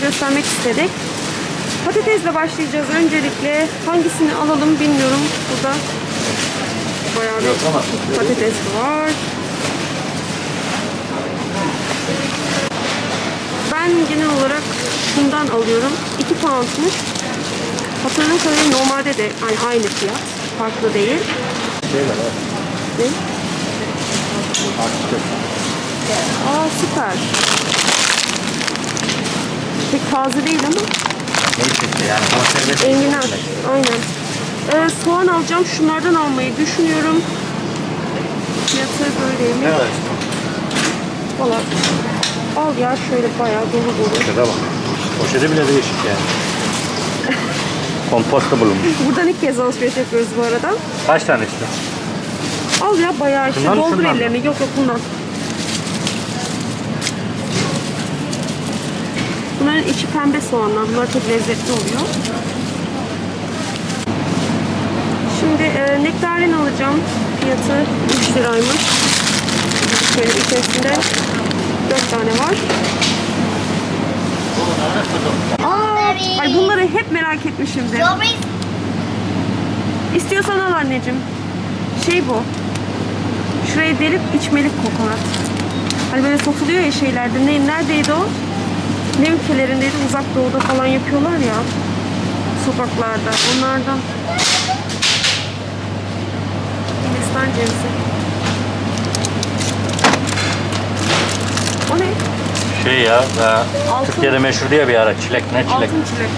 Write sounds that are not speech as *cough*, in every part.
göstermek istedik. Patatesle başlayacağız. Öncelikle hangisini alalım bilmiyorum. Burada bayağı bir patates var. Ben genel olarak şundan alıyorum. 2 poundmuş. Hatırladığım kadarıyla normalde de aynı, aynı fiyat. Farklı değil. Şey var. Ne? Aa süper. Pek taze değil ama ne çıktı yani konserve enginar. Aynen. Ee, soğan alacağım. Şunlardan almayı düşünüyorum. Fiyatı böyleymiş. Ne kadar? Valla al ya şöyle bayağı dolu dolu. Poşete bak. Poşeti bile değişik yani. *laughs* Komposta bulunmuş. Buradan ilk kez alışveriş yapıyoruz bu arada. Kaç tane işte? Al ya bayağı işte Şundan mı, doldur şundan mı? ellerini. Yok yok bundan. Bunların içi pembe soğanlar. Bunlar çok lezzetli oluyor. Şimdi e, nektarin alacağım. Fiyatı 3 liraymış. Şöyle içerisinde 4 tane var. Aa, ay bunları hep merak etmişimdir. Strawberries. İstiyorsan al anneciğim. Şey bu. Şuraya delip içmelik kokonat. Hani böyle satılıyor ya şeylerde. Ne, neredeydi o? Ne ülkelerindeydi? Uzak doğuda falan yapıyorlar ya. Sokaklarda. Onlardan. Hindistan cevizi. O ne? Şey ya, ha, Altın. Türkiye'de meşhur diye bir ara. Çilek ne çilek? Altın çilek.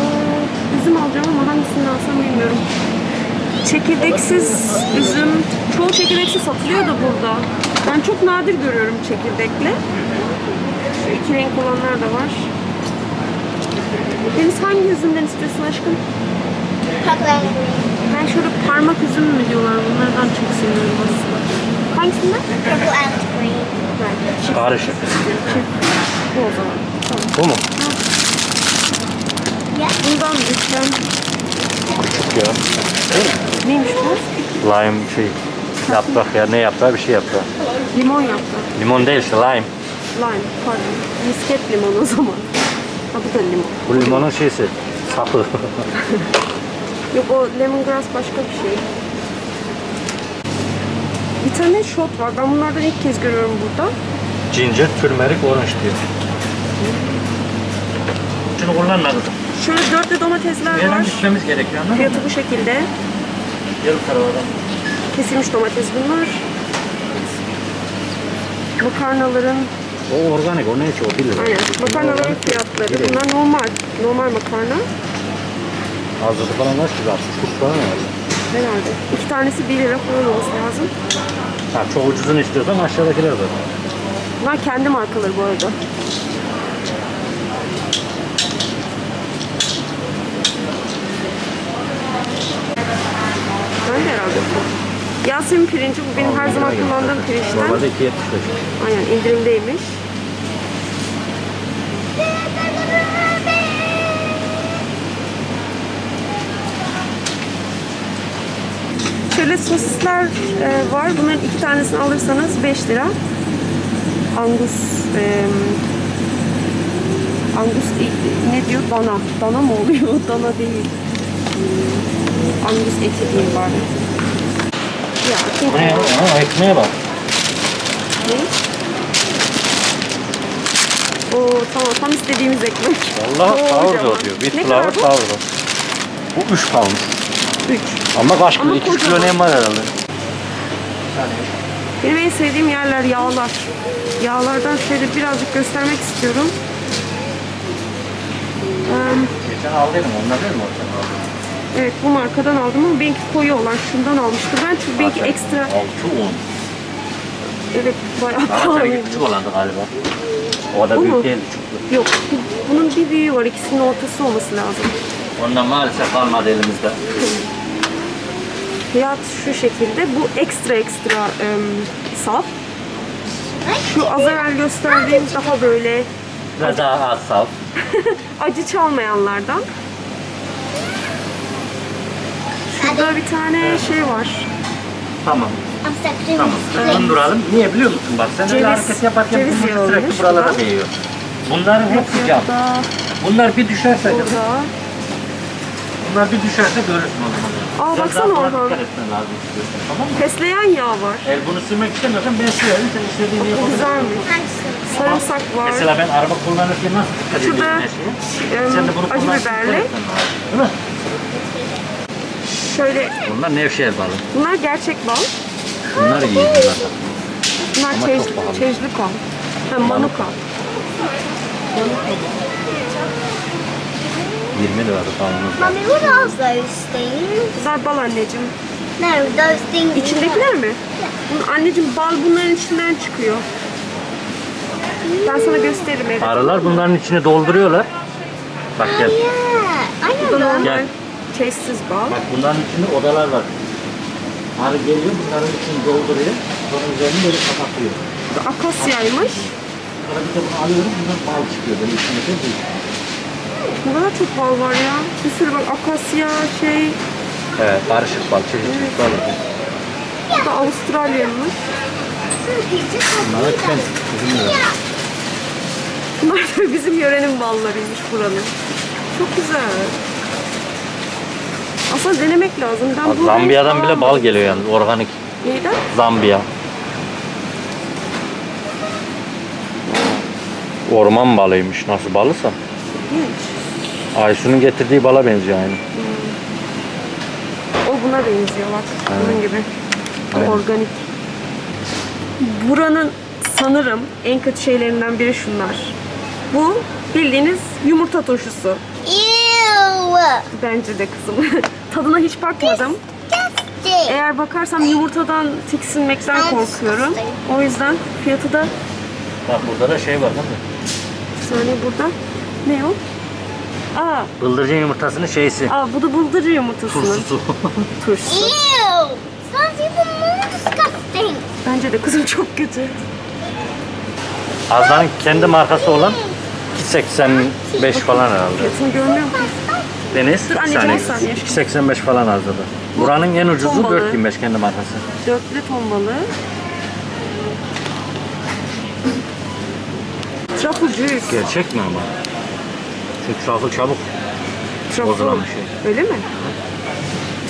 Ee, üzüm alacağım ama hangisini alsam bilmiyorum. Çekirdeksiz üzüm. Çoğu çekirdeksiz satılıyor da burada. Ben çok nadir görüyorum çekirdekli. Şu iki renk olanlar da var. Deniz hangi üzümden istiyorsun aşkım? Green. Ben şöyle parmak üzüm mü diyorlar bunlardan çok seviyorum aslında. Hangisinden? Purple and green. Evet. Karışık. Bu o zaman. Tamam. Bu mu? Yeah. Bundan lütfen. Küçük ya. Neymiş bu? Lime şey. Yaprak ya ne yaprağı bir şey yaprağı. Limon yaptı. Limon değil işte lime. Lime, pardon. Misket limon o zaman. Ha bu da limon. Bu limonun şeysi. Sapı. *laughs* Yok o lemongrass başka bir şey. Vitamin shot var. Ben bunlardan ilk kez görüyorum burada. Ginger, turmeric, orange diyor. Şunu kullanma kızım. Şöyle dörtlü domatesler var. gitmemiz gerekiyor anladın mı? Fiyatı bu şekilde. Bu tarafa. Kesilmiş domates bunlar. Makarnaların, O organik, o ne ki o bilir. aynen. Makarnaların fiyatları. Bunlar normal. Normal makarna. Hazırı falan kaç güzel. Kuş falan herhalde. Herhalde. İki tanesi 1 lira falan olması lazım. Ha, çok ucuzunu istiyorsan aşağıdakiler var. Bunlar kendi markaları bu arada. Ben de herhalde bu. Yasemin pirinci bu benim her zaman kullandığım pirinçten. Normalde 2.75. Aynen indirimdeymiş. Şöyle sosisler e, var. Bunların iki tanesini alırsanız 5 lira. Angus e, Angus i- ne diyor? Dana. Dana mı oluyor? *laughs* Dana değil. Angus eti diyeyim bari. Ya, Bu ne ya? Ha, ekmeğe bak. ne? Oo tamam tam istediğimiz ekmek. Allah Kocaman. sourdough diyor. With Ne flour bu? sourdough. Bu 3 pound. 3. Ama kaç kilo? Ama 2 kilo kocaman. nem var herhalde. Benim en sevdiğim yerler yağlar. Yağlardan şöyle birazcık göstermek istiyorum. Eee, Geçen aldıydım onlar değil mi orada? Evet bu markadan aldım ama benimki koyu olan şundan almıştım. Ben çünkü benimki ekstra 6 un. evet bayağı pahalıydı. küçük olandı galiba. O da Bu büyük mu? değil küçüktü. Yok bu- bunun bir büyüğü var ikisinin ortası olması lazım. Ondan maalesef kalmadı elimizde. Fiyat şu şekilde. Bu ekstra ekstra em, saf. Şu az evvel gösterdiğim daha böyle Biraz daha az saf. *laughs* acı çalmayanlardan. Şurada bir tane şey var. Tamam. Tamam. this. Donduralım. Niye biliyor musun? Bak sen öyle Ceviz- hareket yaparken ceviz bu sürekli buralara burada. değiyor. Bunların hepsi cam. Burada, Bunlar bir düşerse burada. bunlar bir düşerse görürsün o zaman. Aa, baksana Orhan. Tamam mı? Fesleğen yağı var. Eğer bunu sürmek istemiyorsan ben sürerim. Sen istediğini yapabilirsin. güzelmiş. Sarımsak var. Mesela ben araba kullanırken nasıl dikkat Şurada ediyorum her şeye? em, Sen de bunu acı biberli. Değil mi? Şöyle Bunlar nevşehir balı. bunlar gerçek bal. Bunlar iyi bunlar. Bunlar Ama çeş, çok pahalı. çeşli bal. Ha, manuka. 20 lira falanımız var. Mommy, what are those things? Bunlar bal anneciğim. No, those things. İçindekiler mi? Bunun, anneciğim bal bunların içinden çıkıyor. Ben sana gösteririm evde. Arılar bunların içine dolduruyorlar. Bak gel. Yeah, I know Gel. Çeşsiz bal. Bak bunların içinde odalar var. Arı geliyor bunların içini dolduruyor. Sonra üzerini böyle kapatıyor. Akasyaymış. Sonra bir de bunu alıyorum bundan bal çıkıyor. Böyle içine de değil. Ne kadar çok bal var ya. Bir sürü bak akasya şey. Evet karışık bal, çeşitli bal. Bu da Avustralya'ymış. Bunlar hep ben üzümlüyorum. Bunlar da bizim yörenin ballarıymış buranın. Çok güzel. Aslında denemek lazım. Ben bu Zambiya'dan bile bal almadım. geliyor yalnız organik. Neyden? Zambiya. Orman balıymış nasıl balısa. Genç. Aysun'un getirdiği bala benziyor aynı. O buna benziyor bak. Bunun gibi. Evet. Organik. Buranın sanırım en kötü şeylerinden biri şunlar. Bu bildiğiniz yumurta turşusu. Ew. Bence de kızım. *laughs* Tadına hiç bakmadım. Eğer bakarsam yumurtadan tiksinmekten korkuyorum. O yüzden fiyatı da Bak burada da şey var değil mi? saniye burada. Ne o? Aa, Bıldırcın yumurtasının şeysi. aa bu da bıldırcın yumurtasının Turşusu. *laughs* turşusu. Ew. Sounds even more disgusting. Bence de kızım çok kötü. Azdan kendi markası olan 2.85 falan herhalde. Fiyatını görmüyor musun? Deniz Dur anneciğim, bir saniye. 2.85 falan Azda Buranın en ucuzu Ton balığı. 4.25 kendi markası. Dörtlü ton balığı. Truffle juice. Gerçek mi ama? Çünkü truffle çabuk bozulan bir şey. Öyle mi?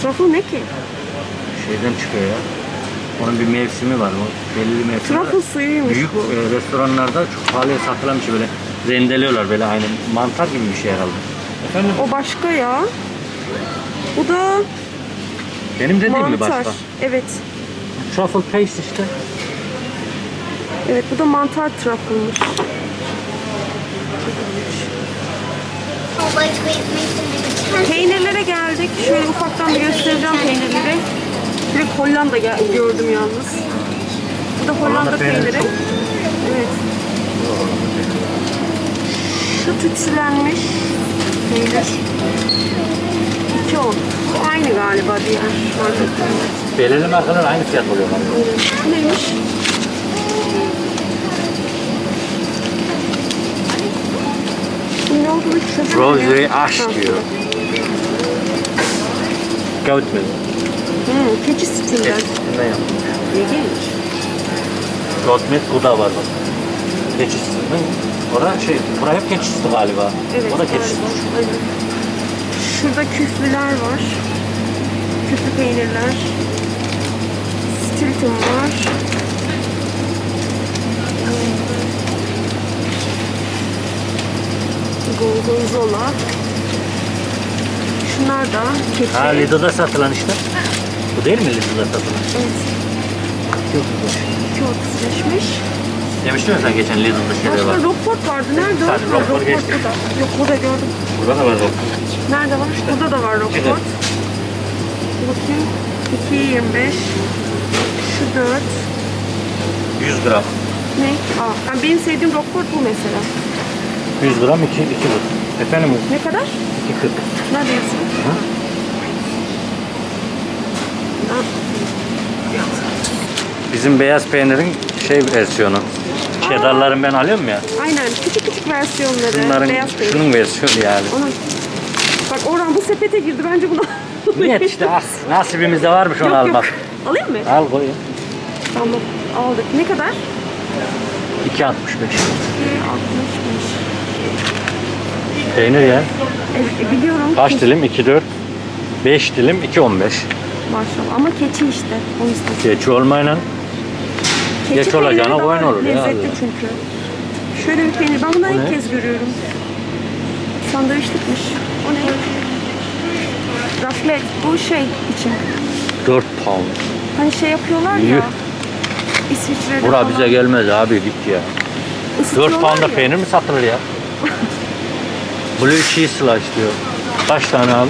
Truffle ne ki? Şeyden çıkıyor ya. Onun bir mevsimi var. O belli bir mevsimi var. Truffle suyuymuş Büyük bu. e, restoranlarda çok pahalıya satılan bir şey böyle rendeliyorlar böyle aynı mantar gibi bir şey herhalde. Efendim? O başka ya. Bu da Benim dediğim mi mantar. başka? Evet. Truffle paste işte. Evet bu da mantar truffle'mış. Peynirlere geldik. Şöyle ufaktan bir göstereceğim peynirleri. Bir Hollanda gel- gördüm yalnız. Bu da Hollanda Hollanda peyniri peyniri. Evet. Şu tütsülenmiş peynir. İki on. Bu aynı galiba diğer marketlerle. Belirli markalar aynı fiyat oluyor. neymiş? Ne olduğunu hiç şaşırmıyorum. Rosary ash Ha, diyor. Goat milk. Hmm, keçi sütünden. Eskisinden yapılmış. İlginç. Goat milk bu da var bak. Keçi sütü. Orada şey, buraya hep keçi sütü galiba. Evet. o da keçi galiba. sütü. Aynen. Şurada küflüler var. Küflü peynirler. Stilton var. Gorgonzola. Şunlar da keçi. Ha Lidl'da satılan işte. Bu değil mi Lidl'da satılan? Evet. Yok. 2.35'miş. Demiştin ya sen geçen Lidl'da şeyler var. Başka Rockport vardı. Nerede o? Hadi, Ha, Roquefort geçti. burada. Yok burada gördüm. Burada da var o. Nerede var? Burada da var Rockport. Bakayım. 2.25. Şu 4. 100 gram. Ne? Aa, ben benim sevdiğim Rockport bu mesela. 100 gram 2 2 Efendim Ne kadar? 2.40. Nerede yazıyor? Ha, Bizim beyaz peynirin şey versiyonu. Cheddar'ların ben alıyorum ya. Aynen. Küçük küçük versiyonları. Bunların beyaz peynir. şunun versiyonu yani. Onun. Bak Orhan bu sepete girdi. Bence bunu *laughs* Niyet işte as. Nasibimizde varmış onu Yok yok. almak. Alayım mı? Al koy. Tamam aldık. Ne kadar? 2.65. 2.60'mış. Peynir ya. Evet e, biliyorum. Kaç dilim? 2 4 5 dilim 2 15. Maşallah ama keçi işte. O yüzden. Geç olmayla Keçi Geç olacağına peyniri koyun daha olur ya. Lezzetli çünkü. Şöyle bir peynir. Ben O ilk ne? kez görüyorum. Sandviçlikmiş. O ne? Raflet. Bu şey için. 4 pound. Hani şey yapıyorlar Yuh. ya. İsviçre'de Bura falan. bize gelmez abi git ya. 4 Isıtıyorlar pound'a ya. peynir mi satılır ya? Blue cheese slice diyor. Kaç tane al?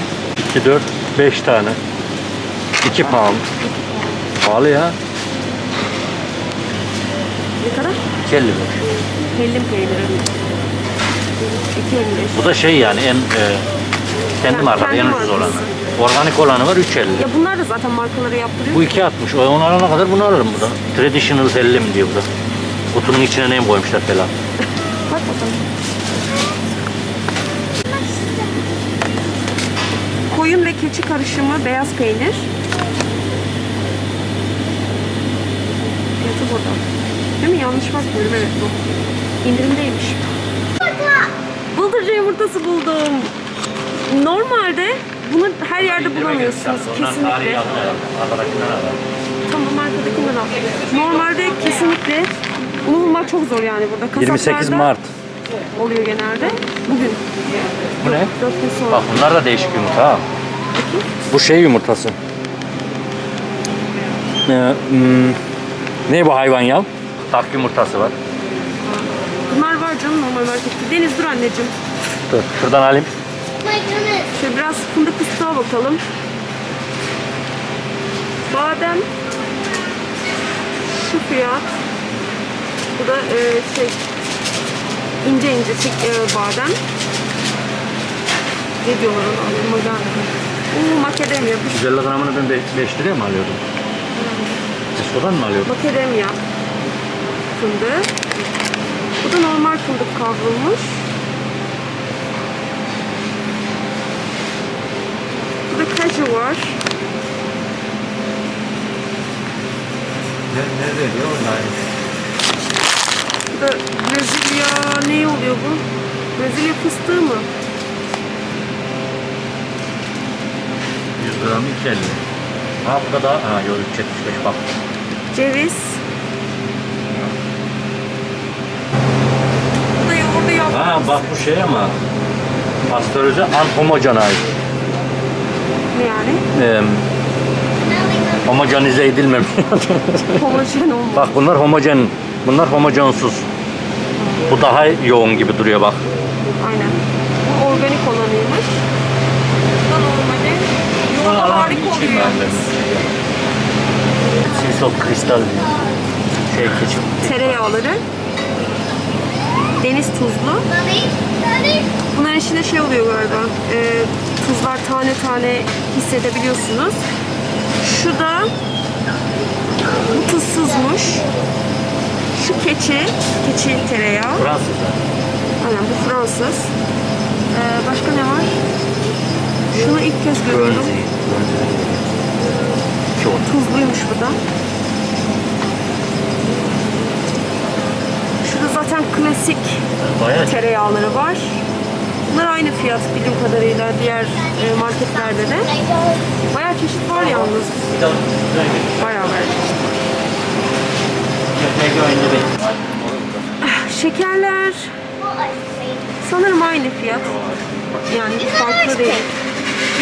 2 4 5 tane. 2 pound. Pahalı ya. Ne kadar? 2.55. Hellim peyniri. 2.55. Bu da şey yani en e, kendi Yani markası kendi en ucuz markası. olanı. Organik olanı var 3.50. Ya bunlar da zaten markaları yaptırıyor. Bu 2.60. O onu alana kadar bunu alırım bu da. Traditional hellim diyor bu da. Kutunun içine neyim koymuşlar falan. *laughs* Bak bakalım. Koyun ve keçi karışımı beyaz peynir. Fiyatı burada. Değil mi? Yanlış bakmıyorum. Evet bu. İndirimdeymiş. Bıldırcın yumurtası buldum. Normalde bunu her yerde bulamıyorsunuz kesinlikle. Tamam arkadakinden al. Normalde kesinlikle bunu bulmak çok zor yani burada. 28 Kasaplarda Mart. oluyor genelde. Bugün. Bu ne? 4 gün sonra. Bak bunlar da değişik yumurta ha. Bu şey yumurtası. Ee, hmm, ne bu hayvan ya? Tak yumurtası var. Bunlar var canım normal markette. Deniz dur anneciğim. Dur şuradan alayım. Şöyle biraz fındık fıstığa bakalım. Badem. Şu fiyat. Bu da e, şey ince ince çek, e, badem. Ne diyorlar ona aklıma gelmedi. Uuu makademya. Bu 150 gramını ben 5 liraya mı alıyordum? Diskodan mı alıyordum? Makademya fındığı. Bu da normal fındık kavrulmuş. Burada kaju var. Ne, nerede diyor onlar? Bu da Brezilya ne oluyor bu? Brezilya fıstığı mı? 100 gram 250. Ha burada da ha yok 375 bak. Ceviz. Bu da yoğurdu yapmış. Ha bak bu şey ama pastörize unhomogenized. Ne yani? Ee, homojenize edilmemiş. *laughs* Homojen olmuş. bak bunlar homojen. Bunlar homojensuz. Bu daha yoğun gibi duruyor bak. Aynen. Bu organik olanıymış. Bu da normali. Yoğurdu harika oluyor. Sinsol kristal şey keçi. Tereyağları. Deniz tuzlu. Bunların içinde şey oluyor galiba. e, tuzlar tane tane hissedebiliyorsunuz. Şu da bu tuzsuzmuş. Şu keçi, keçi tereyağı. Fransız. Aynen bu Fransız. Ee, başka ne var? Şunu ilk kez görüyorum. Tuzluymuş bu da. Şurada zaten klasik Bayağı tereyağları var. Bunlar aynı fiyat bildiğim kadarıyla diğer e, marketlerde de. Bayağı çeşit var yalnız. Bayağı bayağı çeşit. Şekerler I see. sanırım aynı fiyat. Yani farklı değil.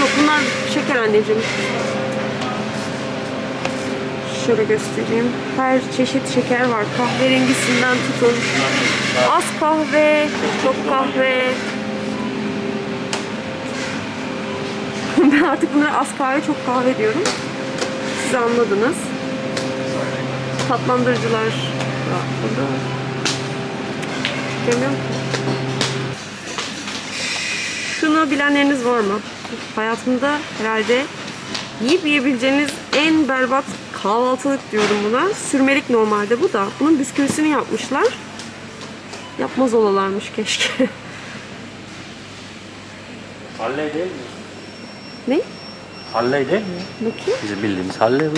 Yok bunlar şeker anneciğim. Şöyle göstereyim. Her çeşit şeker var. Kahverengisinden tutun. Az kahve, çok kahve. ben artık bunlara az kahve, çok kahve diyorum. Siz anladınız. Tatlandırıcılar var burada. Demiyorum ki. Şunu bilenleriniz var mı? Hayatımda herhalde yiyip yiyebileceğiniz en berbat kahvaltılık diyorum buna. Sürmelik normalde bu da. Bunun bisküvisini yapmışlar. Yapmaz olalarmış keşke. *laughs* Halle değil mi? ne? Halley değil mi? Bakayım. Bizim bildiğimiz Halley bu.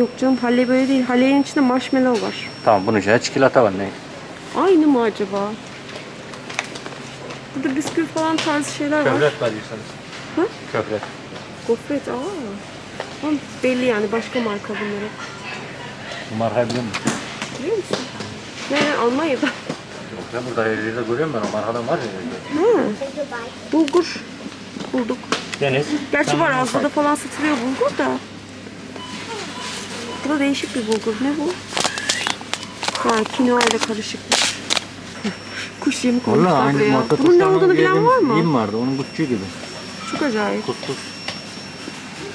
Yok canım Halley böyle değil. Halley'in içinde marshmallow var. Tamam bunun içine çikolata var ne? Aynı mı acaba? Burada bisküvi falan tarzı şeyler var. Köfret var diyorsanız. Hı? Köfret. Gofret aa. Ama belli yani başka marka bunları. Bu markayı biliyor musun? Biliyor musun? Ne Almanya'da. Yok ya burada her yerde görüyorum ben o markadan var ya. Ha, goodbye. bulgur bulduk. Deniz. Gerçi sen var bunu say. falan satılıyor bulgur da. Bu da değişik bir bulgur. Ne bu? Ha kinoa ile karışık. Kuş yemi Vallahi koymuşlar aynı buraya. marka Bunun ne olduğunu bilen var mı? Yem vardı onun kutçu gibi. Çok acayip. Kut kut.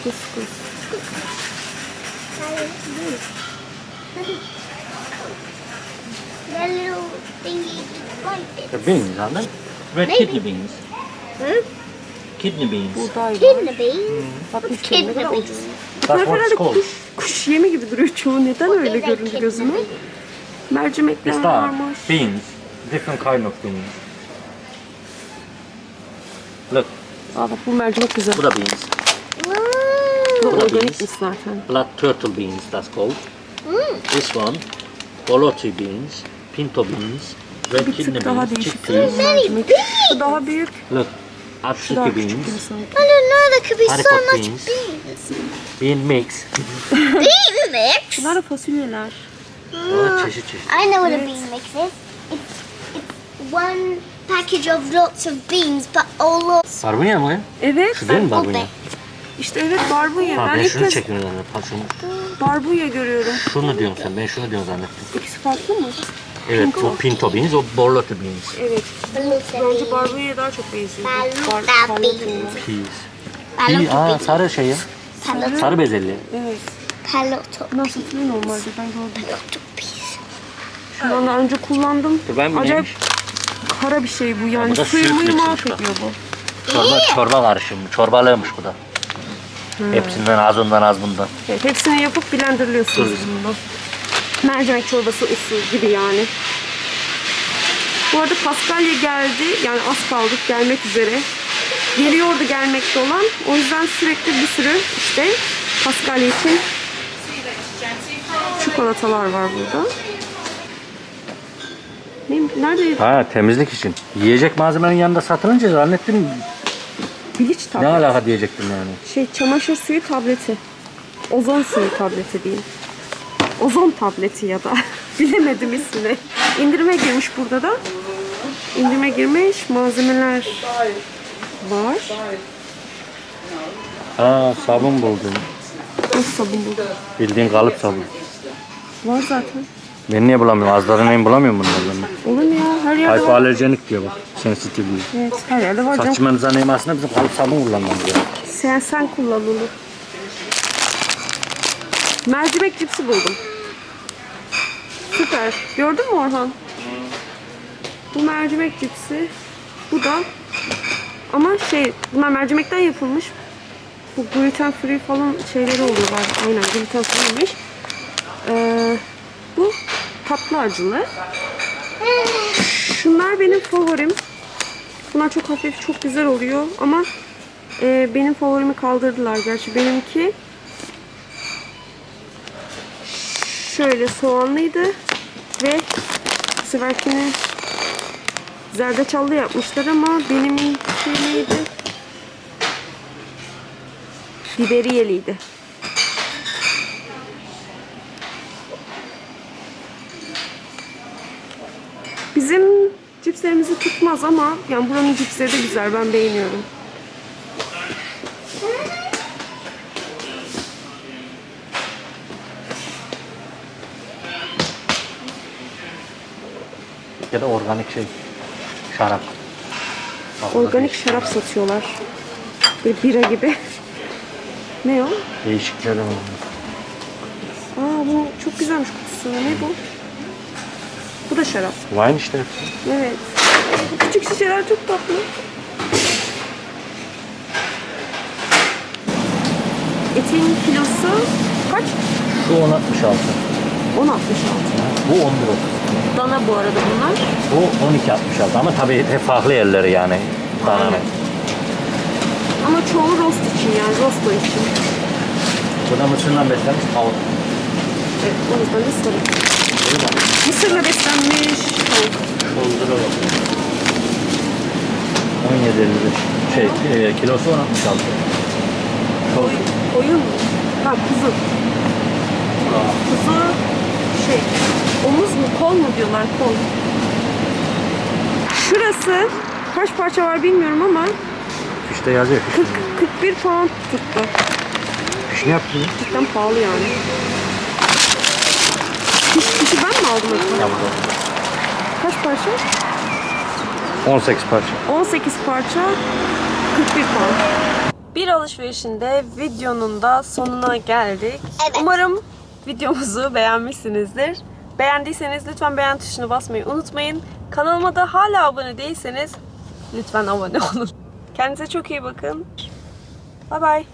Kus kus. The little thingy like The beans aren't they? Red Maybe. kidney beans. Huh? Kidney beans. Buğday var. Kidney beans. Bakmış What's ne kadar kidney ucuz. beans? Bunlar what it's called. kuş, kuş yemi gibi duruyor çoğu. Neden öyle Is that göründü kidney gözüme? beans? Mercimekler It's that varmış. beans. Different kind of beans. Look, Aa bak bu mercimek güzel. bu da beans. Organikmiş beans. zaten. Blood turtle beans, that's called. Mm. This one, boloti beans, pinto beans, red Bir kidney tık daha beans, değişik. chickpeas. Mercimek. Bu daha büyük. Look, Şu daha atsuki küçük beans, sanki. I don't know. There could be so Haricot much beans. beans. bean mix. bean mix. Bunlar da fasulyeler. Oh, çeşit çeşit. I know what a bean mix is. It's, it's one package of lots of beans, but all lots. Barbunya mı? Evet. Şu değil mi barbunya? İşte evet barbunya. Ha, ben, ben ilk şunu kez çekiyorum zannettim. Ha, şunu. barbunya görüyorum. Şunu diyorsun sen, ben şunu diyorum zannettim. İkisi farklı mı? Evet, Pinto. bu pinto beans, o boloti beans. Evet. Bence barbunya'ya daha çok benziyor. Baluta parlak beans. Peas. Baluta aa sarı şey ya. Baluta. Sarı bezelye. Evet. Baluta. Bunlar satılıyor normalde ben gördüm. Beans. Şundan daha önce kullandım. Dur ben Acayip neymiş? kara bir şey bu yani. bu da Suyu muyu mahvediyor bu. Çorba, çorba karışımı. Çorbalıymış bu da. Hepsinden az ondan az bundan. Evet, hepsini yapıp blenderlıyorsunuz bundan. Mercimek çorbası usulü gibi yani. Bu arada Paskalya geldi. Yani az kaldık gelmek üzere. Geliyordu gelmekte olan. O yüzden sürekli bir sürü işte Paskalya için çikolatalar var burada. Neyim, neredeydi? Ha temizlik için. Yiyecek malzemenin yanında satılınca zannettim Biliç ne alaka diyecektim yani. Şey çamaşır suyu tableti. Ozon suyu tableti diyeyim. Ozon tableti ya da. *laughs* Bilemedim ismini. İndirime girmiş burada da. İndirime girmiş malzemeler var. Ha sabun buldum. Nasıl sabun bu? Bildiğin kalıp sabun. Var zaten. Ben niye bulamıyorum? Azları neyin bulamıyorum bunlardan. Olur mu ya? Her yerde var. Hypoalerjenik diyor bak. Sensitif diyor. Evet, her yerde var canım. Saçmanıza neyim aslında bizim kalıp sabun kullanmamız lazım. Sen sen kullan onu. Mercimek cipsi buldum. Süper. Gördün mü Orhan? Bu mercimek cipsi. Bu da ama şey bunlar mercimekten yapılmış. Bu gluten free falan şeyleri oluyorlar. Aynen gluten free'ymiş. Ee, bu tatlı acılı. Şunlar benim favorim. Bunlar çok hafif, çok güzel oluyor ama e, benim favorimi kaldırdılar gerçi. Benimki şöyle soğanlıydı ve bu seferkini zerdeçallı yapmışlar ama benimki neydi? Biberiyeliydi. Bizim cipslerimizi tutmaz ama yani buranın cipsleri de güzel. Ben beğeniyorum. Ya da organik şey. Şarap. Organik şarap satıyorlar. Böyle bira gibi. ne o? Değişikleri var. Aa bu çok güzelmiş kutusu. Ne bu? Bu da şarap. Wine işte hepsi. Evet. Küçük şişeler çok tatlı. Etin kilosu kaç? Şu 10.66. 10.66. Bu 11.30. Dana bu arada bunlar. Bu 12.66 ama tabii farklı yerleri yani. Dananın. Ama çoğu rost için yani rosto için. Buna mısırla beslenmiş tavuk. Evet, o yüzden de sarı. Mısırla beslenmiş tavuk. Şoldura bak. 17.55. Şey, e, kilosu 16 Koy, koyun mu? Ha kuzu. Kuzu şey omuz mu kol mu diyorlar kol. Şurası kaç parça var bilmiyorum ama İşte yazıyor. 40, 41 pound tuttu. Fiş ne yaptın? Cidden pahalı yani. Fişi ben mi aldım acaba? Ya burada. Kaç parça? 18 parça. 18 parça 41 pound. Bir alışverişinde videonun da sonuna geldik. Evet. Umarım videomuzu beğenmişsinizdir. Beğendiyseniz lütfen beğen tuşuna basmayı unutmayın. Kanalıma da hala abone değilseniz lütfen abone olun. *laughs* Kendinize çok iyi bakın. Bay bay.